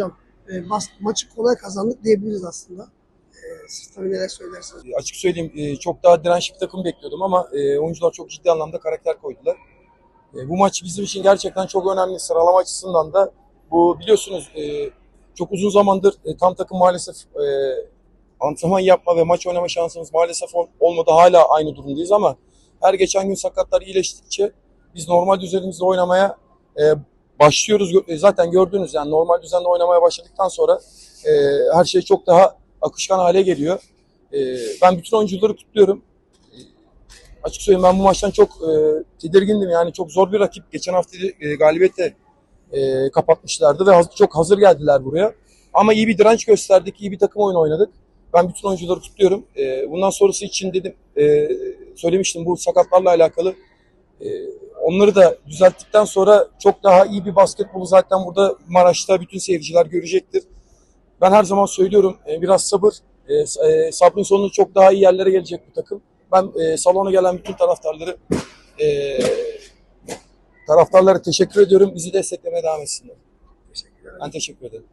e, bas, maçı kolay kazandık diyebiliriz aslında. E, siz tabii neler söylersiniz. E, Açık söyleyeyim e, çok daha dirençli bir takım bekliyordum ama e, oyuncular çok ciddi anlamda karakter koydular. E, Bu maç bizim için gerçekten çok önemli sıralama açısından da bu biliyorsunuz çok uzun zamandır tam takım maalesef e, antrenman yapma ve maç oynama şansımız maalesef ol- olmadı. Hala aynı durumdayız ama her geçen gün sakatlar iyileştikçe biz normal düzenimizde oynamaya başlıyoruz. E, Zaten gördünüz yani normal düzende oynamaya başladıktan sonra e, her şey çok daha akışkan hale geliyor. E, ben bütün oyuncuları kutluyorum. E, açık söyleyeyim ben bu maçtan çok e, tedirgindim. Yani çok zor bir rakip. Geçen hafta e, galibiyete e, kapatmışlardı ve haz- çok hazır geldiler buraya. Ama iyi bir direnç gösterdik, iyi bir takım oyunu oynadık. Ben bütün oyuncuları kutluyorum. E, bundan sonrası için dedim, e, söylemiştim bu sakatlarla alakalı. E, onları da düzelttikten sonra çok daha iyi bir basketbolu zaten burada Maraş'ta bütün seyirciler görecektir. Ben her zaman söylüyorum e, biraz sabır. E, e, sabrın sonu çok daha iyi yerlere gelecek bu takım. Ben salona gelen bütün taraftarları taraftarlara teşekkür ediyorum. Bizi desteklemeye devam etsinler. Teşekkür ederim. Ben teşekkür ederim.